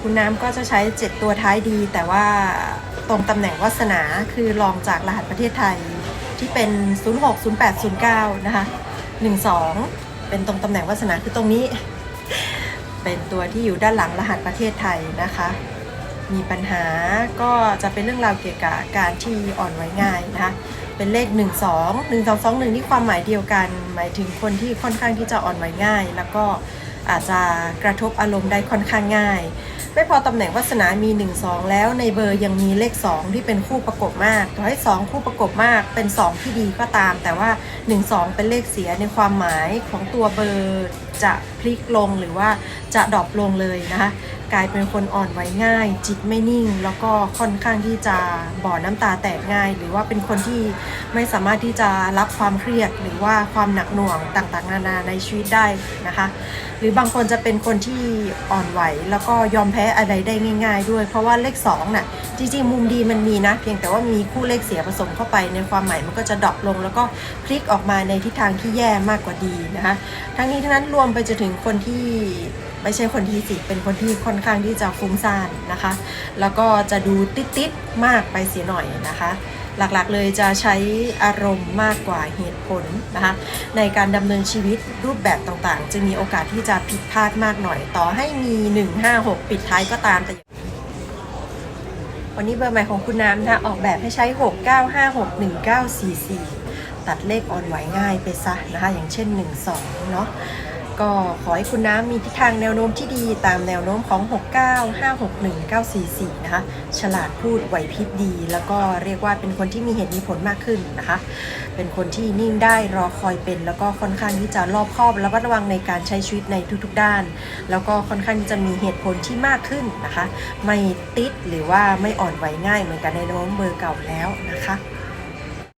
คุณน้ำก็จะใช้ 7 ตัวท้ายดี แต่ว่าตรงตำแหน่งวาสนาคือรองจากรหัสประเทศไทยที่เป็น 06 08 09 นะคะ 12 เป็นตรงตำแหน่งวาสนาคือตรงนี้ เป็นตัวที่อยู่ด้านหลังรหัสประเทศไทยนะคะ มีปัญหาก็จะเป็นเรื่องราวเกี่ยวกับการที่อ่อนไหวง่ายนะคะเป็นเลข 1 2 1 2 2 1นี่ความหมายเดียวกัน หมายถึงคนที่ค่อนข้างที่จะอ่อนไหวง่าย แล้วก็ อาจจะกระทบอารมณ์ได้ค่อนข้างง่าย ไม่พอตำแหน่งวาสนามี 1 2 แล้วในเบอร์ยังมีเลข 2 ที่เป็นคู่ประกบมากต่อให้2คู่ประกบมากเป็น 2 ที่ดีก็ตาม แต่ว่า 1 2 เป็นเลขเสียในความหมายของตัวเบอร์ จะพลิกลงหรือว่าจะดรอปลงเลยนะคะกลายเป็นคนอ่อนไหวง่าย จิตไม่นิ่ง แล้วก็ค่อนข้างที่จะบ่อน้ำตาแตกง่าย หรือว่าเป็นคนที่ไม่สามารถที่จะรับความเครียด หรือว่าความหนักหน่วงต่างๆ นานาในชีวิตได้นะคะ หรือบางคนจะเป็นคนที่อ่อนไหว แล้วก็ยอมแพ้อะไรได้ง่าย ๆ ด้วย เพราะว่าเลข2น่ะจริงๆมุมดีมันมีนะ เพียงแต่ว่ามีคู่เลขเสียผสมเข้าไปในความหมายมันก็จะดรอปลง แล้วก็พลิกออกมาในทิศทางที่แย่มากกว่าดีนะคะทั้งนี้ทั้งนั้นรวมไปจนถึงคนที่ไม่ใช่คนที่สิเป็นคนที่ค่อนข้างที่จะฟุ้งซ่านนะคะ แล้วก็จะดูติดๆมากไปเสียหน่อยนะคะ หลักๆเลยจะใช้อารมณ์มากกว่าเหตุผลนะคะ ในการดำเนินชีวิตรูปแบบต่างๆ จะมีโอกาสที่จะผิดพลาดมากหน่อย ต่อให้มี 1 5 6 ปิดท้ายก็ตามแต่วันนี้เบอร์ใหม่ของคุณน้ำนะคะออกแบบให้ใช้ 6 9 5 6 1 9 4 4ตัดเลขอ่อนไหวง่ายไปซะนะคะ อย่างเช่น 1 2 เนาะ ก็ขอให้คุณน้ำมีทิศทางแนวโน้มที่ดีตามแนวโน้มของ 6 9 5 6 1 9 4 4 นะคะ ฉลาดพูดไหวพริบดี แล้วก็เรียกว่าเป็นคนที่มีเหตุมีผลมากขึ้นนะคะ เป็นคนที่นิ่งได้รอคอยเป็น แล้วก็ค่อนข้างที่จะรอบคอบแล้วก็ระวังในการใช้ชีวิตในทุกๆด้าน แล้วก็ค่อนข้างที่จะมีเหตุผลที่มากขึ้นนะคะ ไม่ติดหรือว่าไม่อ่อนไหวง่ายเหมือนกันในโน้มเบอร์เก่าแล้วนะคะ